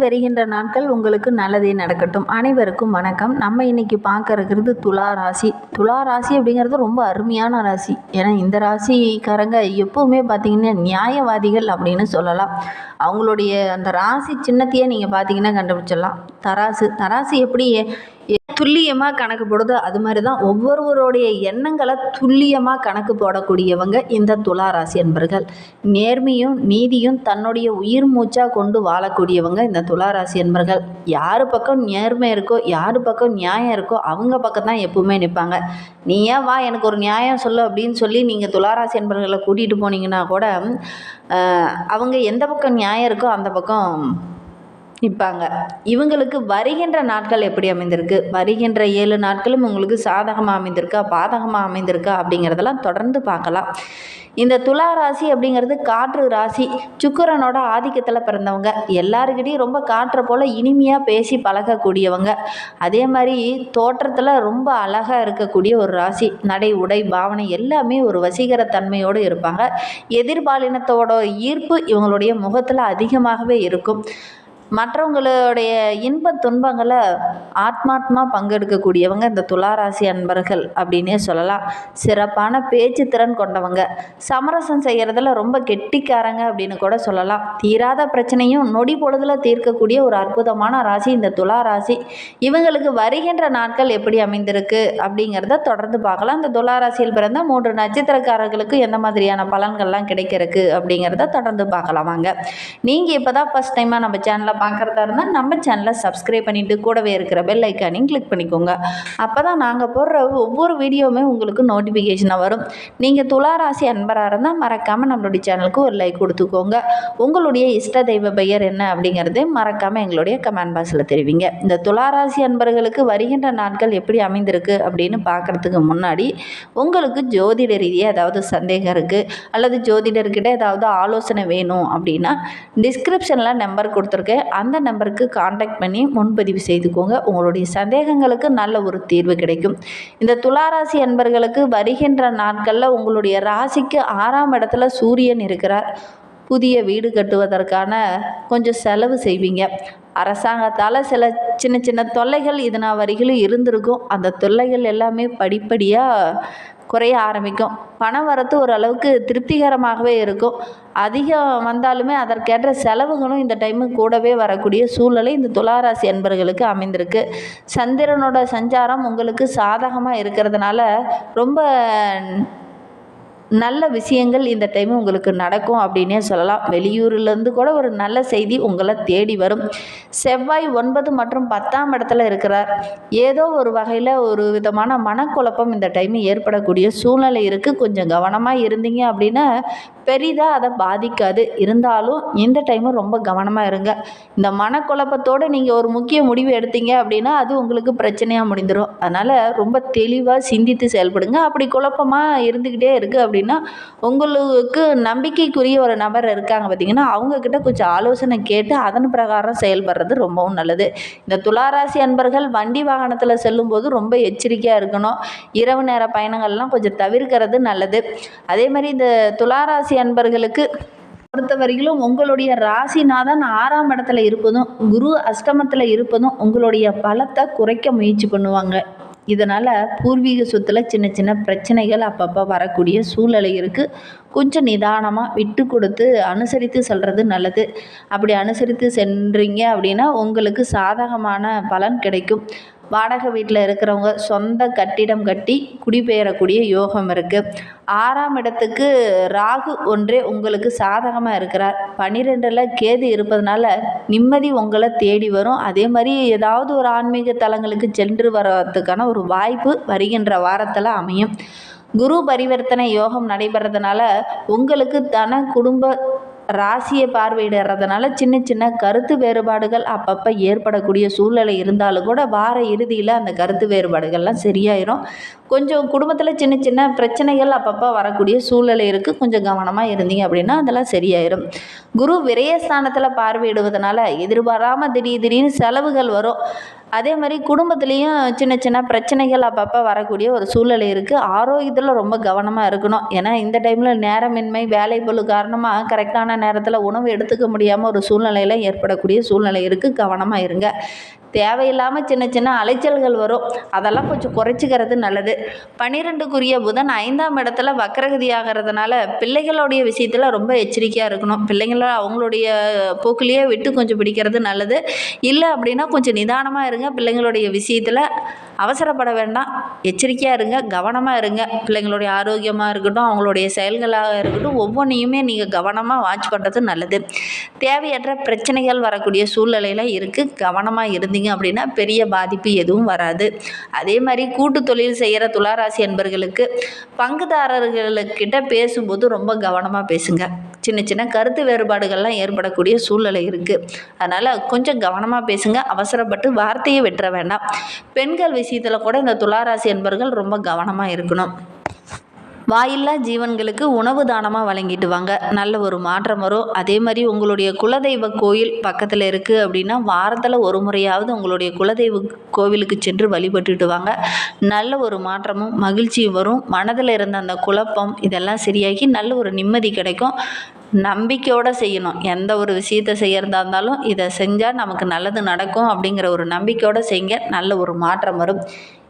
வருகின்ற நாட்கள் உங்களுக்கு நல்லதே நடக்கட்டும். அனைவருக்கும் வணக்கம். நம்ம இன்னைக்கு பார்க்க இருக்கிறது துலா ராசி. துலா ராசி அப்படிங்கிறது ரொம்ப அருமையான ராசி. ஏன்னா இந்த ராசிக்காரங்க எப்பவுமே பார்த்தீங்கன்னா நியாயவாதிகள் அப்படின்னு சொல்லலாம். அவங்களுடைய அந்த ராசி சின்னத்தையே நீங்கள் பார்த்தீங்கன்னா கண்டுபிடிச்சிடலாம். தராசு. தராசு எப்படி துல்லியமாக கணக்கு போடுதோ. அது மாதிரி தான் ஒவ்வொருவருடைய எண்ணங்களை துல்லியமாக கணக்கு போடக்கூடியவங்க இந்த துலா ராசி என்பர்கள் நேர்மையும் நீதியும் தன்னுடைய உயிர் மூச்சாக கொண்டு வாழக்கூடியவங்க இந்த துலா ராசி என்பர்கள் யார் பக்கம் நேர்மை இருக்கோ யார் பக்கம் நியாயம் இருக்கோ அவங்க பக்கம் தான் எப்பவுமே நிற்பாங்க நீ ஏன் வா எனக்கு ஒரு நியாயம் சொல்லு அப்படின்னு சொல்லி நீங்கள் துளாராசி என்பர்களை கூட்டிகிட்டு போனீங்கன்னா கூட அவங்க எந்த பக்கம் நியாயம் இருக்கோ அந்த பக்கம் நிற்பாங்க. இவங்களுக்கு வருகின்ற நாட்கள் எப்படி அமைந்திருக்கு? வருகின்ற ஏழு நாட்களும் உங்களுக்கு சாதகமாக அமைந்திருக்கா? பாதகமாக அமைந்திருக்கா? அப்படிங்கிறதெல்லாம் தொடர்ந்து பார்க்கலாம். இந்த துலா ராசி அப்படிங்கிறது காற்று ராசி. சுக்கரனோட ஆதிக்கத்தில் பிறந்தவங்க. எல்லாருக்கிட்டையும் ரொம்ப காற்றை போல் இனிமையாக பேசி பழகக்கூடியவங்க. அதே மாதிரி தோற்றத்தில் ரொம்ப அழகாக இருக்கக்கூடிய ஒரு ராசி. நடை உடை பாவனை எல்லாமே ஒரு வசீகரத்தன்மையோடு இருப்பாங்க. எதிர்பாலினத்தோட ஈர்ப்பு இவங்களுடைய முகத்தில் அதிகமாகவே இருக்கும். மற்றவங்களுடைய இன்ப துன்பங்களை ஆத்மாத்மா பங்கெடுக்கக்கூடியவங்க இந்த துளாராசி அன்பர்கள் அப்படின்னே சொல்லலாம். சிறப்பான பேச்சு திறன் கொண்டவங்க. சமரசம் செய்கிறதுல ரொம்ப கெட்டிக்காரங்க அப்படின்னு கூட சொல்லலாம். தீராத பிரச்சனையும் நொடி பொழுதுல தீர்க்கக்கூடிய ஒரு அற்புதமான ராசி இந்த துலா ராசி இவங்களுக்கு வருகின்ற நாட்கள் எப்படி அமைந்திருக்கு அப்படிங்கிறத தொடர்ந்து பார்க்கலாம். இந்த துலா ராசியில் பிறந்த மூன்று நட்சத்திரக்காரர்களுக்கு எந்த மாதிரியான பலன்கள்லாம் கிடைக்கிறதுக்கு அப்படிங்கிறத தொடர்ந்து பார்க்கலாம் வாங்க. நீங்கள் இப்போ தான் ஃபஸ்ட் டைமாக நம்ம சேனலை பார்க்குறதா இருந்தால் நம்ம சேனலை சப்ஸ்கிரைப் பண்ணிவிட்டு கூடவே இருக்கிற பெல் ஐக்கானையும் கிளிக் பண்ணிக்கோங்க. அப்போ தான் நாங்கள் போடுற ஒவ்வொரு வீடியோவுமே உங்களுக்கு நோட்டிஃபிகேஷனாக வரும். நீங்கள் துளாராசி அன்பராக இருந்தால் மறக்காமல் நம்மளுடைய சேனலுக்கு ஒரு லைக் கொடுத்துக்கோங்க. உங்களுடைய இஷ்ட தெய்வ பெயர் என்ன அப்படிங்கிறது மறக்காமல் எங்களுடைய கமெண்ட் பாக்ஸில் தெரிவிங்க. இந்த துளாராசி அன்பர்களுக்கு வருகின்ற நாட்கள் எப்படி அமைந்திருக்கு அப்படின்னு பார்க்குறதுக்கு முன்னாடி உங்களுக்கு ஜோதிட ரீதியாக ஏதாவது சந்தேகம் இருக்குது அல்லது ஜோதிடர்கிட்ட ஏதாவது ஆலோசனை வேணும் அப்படின்னா டிஸ்கிரிப்ஷனில் நம்பர் கொடுத்துருக்கேன். அந்த நம்பருக்கு காண்டாக்ட் பண்ணி முன்பதிவு செய்துக்கோங்க. உங்களுடைய சந்தேகங்களுக்கு நல்ல ஒரு தீர்வு கிடைக்கும். இந்த துளாராசி அன்பர்களுக்கு வருகின்ற நாட்களில் உங்களுடைய ராசிக்கு ஆறாம் இடத்துல சூரியன் இருக்கிறார். புதிய வீடு கட்டுவதற்கான கொஞ்சம் செலவு செய்வீங்க. அரசாங்கத்தால் சில சின்ன சின்ன தொல்லைகள் இதனா வரைகளும் இருந்திருக்கும். அந்த தொல்லைகள் எல்லாமே படிப்படியாக குறைய ஆரம்பிக்கும். பண வரத்து ஓரளவுக்கு திருப்திகரமாகவே இருக்கும். அதிகம் வந்தாலுமே அதற்கேற்ற செலவுகளும் இந்த டைமு கூடவே வரக்கூடிய சூழ்நிலை இந்த துளாராசி அன்பர்களுக்கு அமைந்திருக்கு. சந்திரனோட சஞ்சாரம் உங்களுக்கு சாதகமாக இருக்கிறதுனால ரொம்ப நல்ல விஷயங்கள் இந்த டைம் உங்களுக்கு நடக்கும் அப்படின்னே சொல்லலாம். வெளியூர்லேருந்து கூட ஒரு நல்ல செய்தி உங்களை தேடி வரும். செவ்வாய் ஒன்பது மற்றும் பத்தாம் இடத்துல இருக்கிறார். ஏதோ ஒரு வகையில் ஒரு விதமான மனக்குழப்பம் இந்த டைம் ஏற்படக்கூடிய சூழ்நிலை இருக்குது கொஞ்சம் கவனமாக இருந்தீங்க அப்படின்னா பெரிதாக அதை பாதிக்காது. இருந்தாலும் இந்த டைமும் ரொம்ப கவனமாக இருங்க. இந்த மனக்குழப்பத்தோடு நீங்கள் ஒரு முக்கிய முடிவு எடுத்தீங்க அப்படின்னா அது உங்களுக்கு பிரச்சனையாக முடிந்துடும் அதனால் ரொம்ப தெளிவாக சிந்தித்து செயல்படுங்க. அப்படி குழப்பமாக இருந்துக்கிட்டே இருக்குது அப்படின்னா உங்களுக்கு நம்பிக்கைக்குரிய ஒரு நபர் இருக்காங்க பார்த்தீங்கன்னா அவங்கக்கிட்ட கொஞ்சம் ஆலோசனை கேட்டு அதன் பிரகாரம் செயல்படுறது ரொம்பவும் நல்லது. இந்த துளாராசி அன்பர்கள் வண்டி வாகனத்தில் செல்லும்போது ரொம்ப எச்சரிக்கையாக இருக்கணும். இரவு நேர பயணங்கள்லாம் கொஞ்சம் தவிர்க்கிறது நல்லது. அதே மாதிரி இந்த துளாராசி அன்பர்களுக்கு பொறுத்தவரையிலும் உங்களுடைய ராசிநாதன் ஆறாம் இடத்துல இருப்பதும் குரு அஷ்டமத்தில் இருப்பதும் உங்களுடைய பலத்தை குறைக்க முயற்சி பண்ணுவாங்க. இதனால் பூர்வீக சொத்தில் சின்ன சின்ன பிரச்சனைகள் அப்பப்போ வரக்கூடிய சூழ்நிலை இருக்குது கொஞ்சம் நிதானமாக விட்டு கொடுத்து அனுசரித்து செல்வது நல்லது. அப்படி அனுசரித்து சென்றீங்க அப்படின்னா உங்களுக்கு சாதகமான பலன் கிடைக்கும். வாடகை வீட்டில் இருக்கிறவங்க சொந்த கட்டிடம் கட்டி குடிபெயரக்கூடிய யோகம் இருக்குது ஆறாம் இடத்துக்கு ராகு ஒன்றே உங்களுக்கு சாதகமாக இருக்கிறார். பன்னிரெண்டில் கேது இருப்பதனால நிம்மதி உங்களை தேடி வரும். அதே மாதிரி ஏதாவது ஒரு ஆன்மீக தலங்களுக்கு சென்று வர்றதுக்கான ஒரு வாய்ப்பு வருகின்ற வாரத்தில் அமையும். குரு பரிவர்த்தனை யோகம் நடைபெறதுனால உங்களுக்கு தன குடும்ப ராசியை பார்வையிடுறதுனால சின்ன சின்ன கருத்து வேறுபாடுகள் அப்பப்போ ஏற்படக்கூடிய சூழ்நிலை இருந்தாலும் கூட வார இறுதியில் அந்த கருத்து வேறுபாடுகள்லாம் சரியாயிரும். கொஞ்சம் குடும்பத்தில் சின்ன சின்ன பிரச்சனைகள் அப்பப்போ வரக்கூடிய சூழ்நிலை இருக்குது கொஞ்சம் கவனமாக இருந்தீங்க அப்படின்னா அதெல்லாம் சரியாயிரும். குரு விரயஸ்தானத்தில் பார்வையிடுவதனால எதிர்பாராமல் திடீர் திடீர்னு செலவுகள் வரும். அதே மாதிரி குடும்பத்துலேயும் சின்ன சின்ன பிரச்சனைகள் அப்பப்போ வரக்கூடிய ஒரு சூழ்நிலை இருக்குது ஆரோக்கியத்தில் ரொம்ப கவனமாக இருக்கணும். ஏன்னா இந்த டைமில் நேரமின்மை வேலை பொழு காரணமாக கரெக்டான நேரத்தில் உணவு எடுத்துக்க முடியாமல் ஒரு சூழ்நிலையில் ஏற்படக்கூடிய சூழ்நிலை இருக்குது கவனமாக இருங்க. தேவையில்லாமல் சின்ன சின்ன அலைச்சல்கள் வரும். அதெல்லாம் கொஞ்சம் குறைச்சிக்கிறது நல்லது. பன்னிரெண்டுக்குரிய புதன் ஐந்தாம் இடத்துல வக்கரகதி ஆகிறதுனால பிள்ளைகளுடைய விஷயத்தில் ரொம்ப எச்சரிக்கையாக இருக்கணும். பிள்ளைங்கள அவங்களுடைய போக்குலேயே விட்டு கொஞ்சம் பிடிக்கிறது நல்லது. இல்லை அப்படின்னா கொஞ்சம் நிதானமாக இருங்க. பிள்ளைங்களுடைய விஷயத்தில் அவசரப்பட வேண்டாம். எச்சரிக்கையாக இருங்க கவனமாக இருங்க. பிள்ளைங்களுடைய ஆரோக்கியமாக இருக்கட்டும் அவங்களுடைய செயல்களாக இருக்கட்டும் ஒவ்வொன்றையுமே நீங்கள் கவனமாக வாட்ச் பண்ணுறது நல்லது. தேவையற்ற பிரச்சனைகள் வரக்கூடிய சூழ்நிலையில் இருக்குது கவனமாக இருந்தீங்க அப்படின்னா பெரிய பாதிப்பு எதுவும் வராது. அதே மாதிரி கூட்டு தொழில் செய்கிற துளாராசி என்பர்களுக்கு பங்குதாரர்களுக்கிட்ட பேசும்போது ரொம்ப கவனமாக பேசுங்க. சின்ன சின்ன கருத்து வேறுபாடுகள்லாம் ஏற்படக்கூடிய சூழ்நிலை இருக்குது அதனால் கொஞ்சம் கவனமாக பேசுங்க. அவசரப்பட்டு வார்த்தையை வெட்டுற வேண்டாம். பெண்கள் விஷயத்தில் கூட இந்த துளாராசி என்பவர்கள் ரொம்ப கவனமாக இருக்கணும். வாயில்லா ஜீவன்களுக்கு உணவு தானமாக வழங்கிட்டு வாங்க நல்ல ஒரு மாற்றம் வரும். அதே மாதிரி உங்களுடைய குலதெய்வ கோயில் பக்கத்தில் இருக்குது அப்படின்னா வாரத்தில் ஒரு முறையாவது உங்களுடைய குலதெய்வ கோவிலுக்கு சென்று வழிபட்டுட்டு வாங்க நல்ல ஒரு மாற்றமும் மகிழ்ச்சியும் வரும். மனதில் இருந்த அந்த குழப்பம் இதெல்லாம் சரியாகி நல்ல ஒரு நிம்மதி கிடைக்கும். நம்பிக்கையோடு செய்யணும். எந்த ஒரு விஷயத்தை செய்யறதா இருந்தாலும் இதை செஞ்சால் நமக்கு நல்லது நடக்கும் அப்படிங்கிற ஒரு நம்பிக்கையோடு செய்யுங்க. நல்ல ஒரு மாற்றம் வரும்.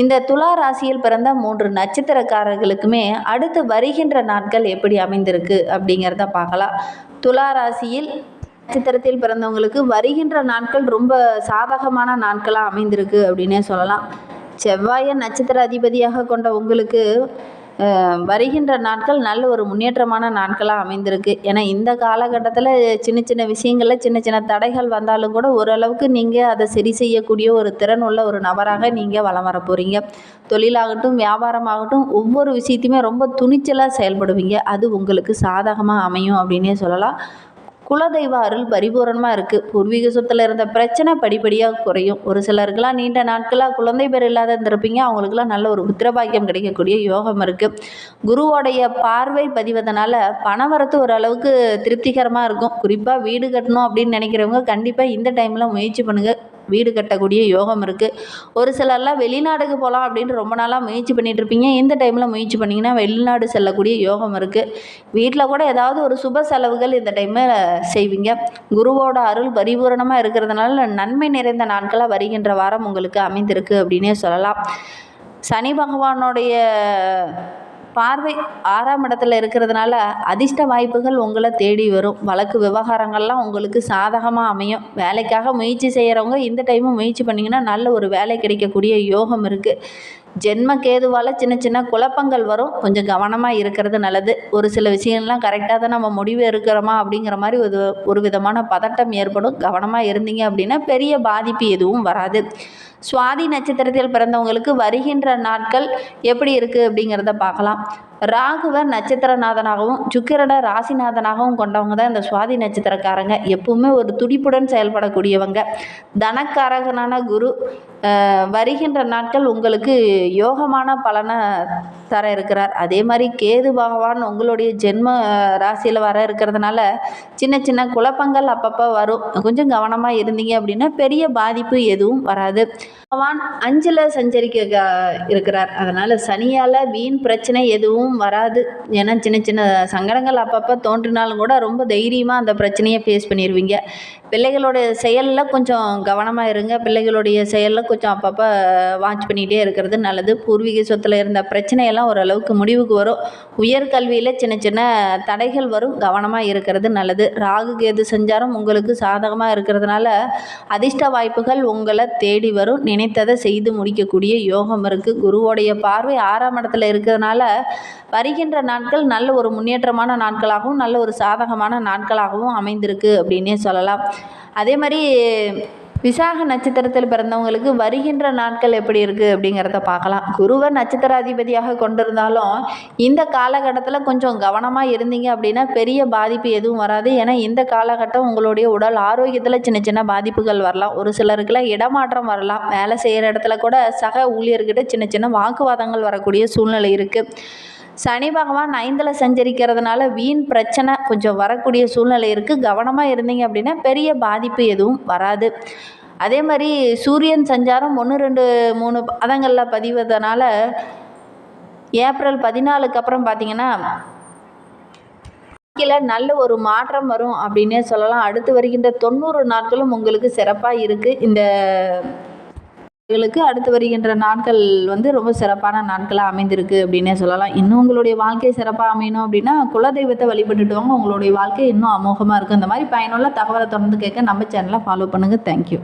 இந்த துலா ராசியில் பிறந்த மூன்று நட்சத்திரக்காரர்களுக்குமே அடுத்து வருகின்ற நாட்கள் எப்படி அமைந்திருக்கு அப்படிங்கிறத பார்க்கலாம். துலா ராசியில் நட்சத்திரத்தில் பிறந்தவங்களுக்கு வருகின்ற நாட்கள் ரொம்ப சாதகமான நாட்களாக அமைந்திருக்கு அப்படின்னே சொல்லலாம். செவ்வாயை நட்சத்திர அதிபதியாக கொண்ட உங்களுக்கு வருகின்ற நாட்கள் நல்ல ஒரு முன்னேற்றமான நாட்களாக அமைந்திருக்கு. ஏன்னா இந்த காலகட்டத்தில் சின்ன சின்ன விஷயங்களில் சின்ன சின்ன தடைகள் வந்தாலும் கூட ஓரளவுக்கு நீங்கள் அதை சரி செய்யக்கூடிய ஒரு திறன் உள்ள ஒரு நபராக நீங்கள் வலம் வர போகிறீங்க தொழிலாகட்டும் வியாபாரமாகட்டும் ஒவ்வொரு விஷயத்தையுமே ரொம்ப துணிச்சலாக செயல்படுவீங்க. அது உங்களுக்கு சாதகமாக அமையும் அப்படின்னே சொல்லலாம். குலதெய்வ அருள் பரிபூரணமாக இருக்குது பூர்வீக சொத்தில் இருந்த பிரச்சனை படிப்படியாக குறையும். ஒரு சிலருக்கெல்லாம் நீண்ட நாட்களாக குழந்தை பேர் இல்லாத இருந்திருப்பீங்க அவங்களுக்குலாம் நல்ல ஒரு புத்திரபாக்கியம் கிடைக்கக்கூடிய யோகம் இருக்குது குருவோடைய பார்வை பதிவதனால பணவரத்து ஓரளவுக்கு திருப்திகரமாக இருக்கும். குறிப்பாக வீடு கட்டணும் அப்படின்னு நினைக்கிறவங்க கண்டிப்பாக இந்த டைமில் முயற்சி பண்ணுங்கள் வீடு கட்டக்கூடிய யோகம் இருக்குது ஒரு சிலர்லாம் வெளிநாடுக்கு போகலாம் அப்படின்னு ரொம்ப நாளாக முயற்சி பண்ணிகிட்டு இருப்பீங்க. இந்த டைமில் முயற்சி பண்ணிங்கன்னா வெளிநாடு செல்லக்கூடிய யோகம் இருக்குது வீட்டில் கூட ஏதாவது ஒரு சுப செலவுகள் இந்த டைமில் செய்வீங்க. குருவோட அருள் பரிபூரணமாக இருக்கிறதுனால நன்மை நிறைந்த நாட்களாக வருகின்ற வாரம் உங்களுக்கு அமைந்திருக்கு அப்படின்னே சொல்லலாம். சனி பகவானுடைய பார்வை ஆறாம் இடத்துல இருக்கிறதுனால அதிர்ஷ்ட வாய்ப்புகள் உங்களை தேடி வரும். வழக்கு விவகாரங்கள்லாம் உங்களுக்கு சாதகமாக அமையும். வேலைக்காக முயற்சி செய்கிறவங்க இந்த டைமும் முயற்சி பண்ணிங்கன்னா நல்ல ஒரு வேலை கிடைக்கக்கூடிய யோகம் இருக்குது ஜென்ம கேதுவால் சின்ன சின்ன குழப்பங்கள் வரும். கொஞ்சம் கவனமாக இருக்கிறது நல்லது. ஒரு சில விஷயம்லாம் கரெக்டாக தான் நம்ம முடிவு எடுக்கிறோமா அப்படிங்கிற மாதிரி ஒரு ஒரு விதமான பதட்டம் ஏற்படும். கவனமாக இருந்தீங்க அப்படின்னா பெரிய பாதிப்பு எதுவும் வராது. சுவாதி நட்சத்திரத்தில் பிறந்தவங்களுக்கு வருகின்ற நாட்கள் எப்படி இருக்குது அப்படிங்கிறத பார்க்கலாம். ராகுவ நட்சத்திரநாதனாகவும் சுக்கிரனை ராசிநாதனாகவும் கொண்டவங்க தான் இந்த சுவாதி நட்சத்திரக்காரங்க. எப்பவுமே ஒரு துடிப்புடன் செயல்படக்கூடியவங்க. தனக்காரகனான குரு வருகின்ற நாட்கள் உங்களுக்கு யோகமான பலனை தர இருக்கிறார். அதே மாதிரி கேது பகவான் உங்களுடைய ஜென்ம ராசியில் வர இருக்கிறதுனால சின்ன சின்ன குழப்பங்கள் அப்பப்போ வரும். கொஞ்சம் கவனமாக இருந்தீங்க அப்படின்னா பெரிய பாதிப்பு எதுவும் வராது. பகவான் அஞ்சில் சஞ்சரிக்க க- இருக்கிறார். அதனால் சனியால் வீண் பிரச்சனை எதுவும் வராது. ஏன்னா சின்ன சின்ன சங்கடங்கள் அப்பப்போ தோன்றினாலும் கூட ரொம்ப தைரியமாக அந்த பிரச்சனையை ஃபேஸ் பண்ணிடுவீங்க பிள்ளைகளுடைய செயலில் கொஞ்சம் கவனமாக இருங்க. பிள்ளைகளுடைய செயலில் கொஞ்சம் அப்பப்போ வாட்ச் பண்ணிகிட்டே இருக்கிறது நல்லது. பூர்வீக சொத்தில் இருந்த பிரச்சனையெல்லாம் ஓரளவுக்கு முடிவுக்கு வரும். உயர்கல்வியில் சின்ன சின்ன தடைகள் வரும். கவனமாக இருக்கிறது நல்லது. ராகு கேது சஞ்சாரம் உங்களுக்கு சாதகமாக இருக்கிறதுனால அதிர்ஷ்ட வாய்ப்புகள் உங்களை தேடி வரும். நினைத்ததை செய்து முடிக்கக்கூடிய யோகம் இருக்குது குருவோடைய பார்வை ஆறாம் இடத்துல இருக்கிறதுனால வருகின்ற நாட்கள் நல்ல ஒரு முன்னேற்றமான நாட்களாகவும் நல்ல ஒரு சாதகமான நாட்களாகவும் அமைந்திருக்கு அப்படின்னே சொல்லலாம். அதே மாதிரி விசாக நட்சத்திரத்தில் பிறந்தவங்களுக்கு வருகின்ற நாட்கள் எப்படி இருக்குது அப்படிங்கிறத பார்க்கலாம். குருவை நட்சத்திராதிபதியாக கொண்டிருந்தாலும் இந்த காலகட்டத்தில் கொஞ்சம் கவனமாக இருந்தீங்க அப்படின்னா பெரிய பாதிப்பு எதுவும் வராது. ஏன்னா இந்த காலகட்டம் உங்களுடைய உடல் ஆரோக்கியத்தில் சின்ன சின்ன பாதிப்புகள் வரலாம். ஒரு சிலருக்குலாம் இடமாற்றம் வரலாம். வேலை செய்கிற இடத்துல கூட சக ஊழியர்கிட்ட சின்ன சின்ன வாக்குவாதங்கள் வரக்கூடிய சூழ்நிலை இருக்குது சனி பகவான் ஐந்தில் சஞ்சரிக்கிறதுனால வீண் பிரச்சனை கொஞ்சம் வரக்கூடிய சூழ்நிலை இருக்குது கவனமாக இருந்தீங்க அப்படின்னா பெரிய பாதிப்பு எதுவும் வராது. அதே மாதிரி சூரியன் சஞ்சாரம் ஒன்று ரெண்டு மூணு பதங்களில் பதிவதனால ஏப்ரல் பதினாலுக்கு அப்புறம் பார்த்தீங்கன்னா வாழ்க்கையில் நல்ல ஒரு மாற்றம் வரும் அப்படின்னே சொல்லலாம். அடுத்து வருகின்ற தொண்ணூறு நாட்களும் உங்களுக்கு சிறப்பாக இருக்குது இந்த உங்களுக்கு அடுத்து வருகின்ற நாட்கள் வந்து ரொம்ப சிறப்பான நாட்களாக அமைந்திருக்கு அப்படின்னே சொல்லலாம். இன்னும் உங்களுடைய வாழ்க்கையை சிறப்பாக அமையணும் அப்படின்னா குலதெய்வத்தை வழிபட்டுட்டு வாங்க. உங்களுடைய வாழ்க்கை இன்னும் அமோகமாக இருக்கும். இந்த மாதிரி பயனுள்ள தகவலை தொடர்ந்து கேட்க நம்ம சேனலை ஃபாலோ பண்ணுங்கள் தேங்க்யூ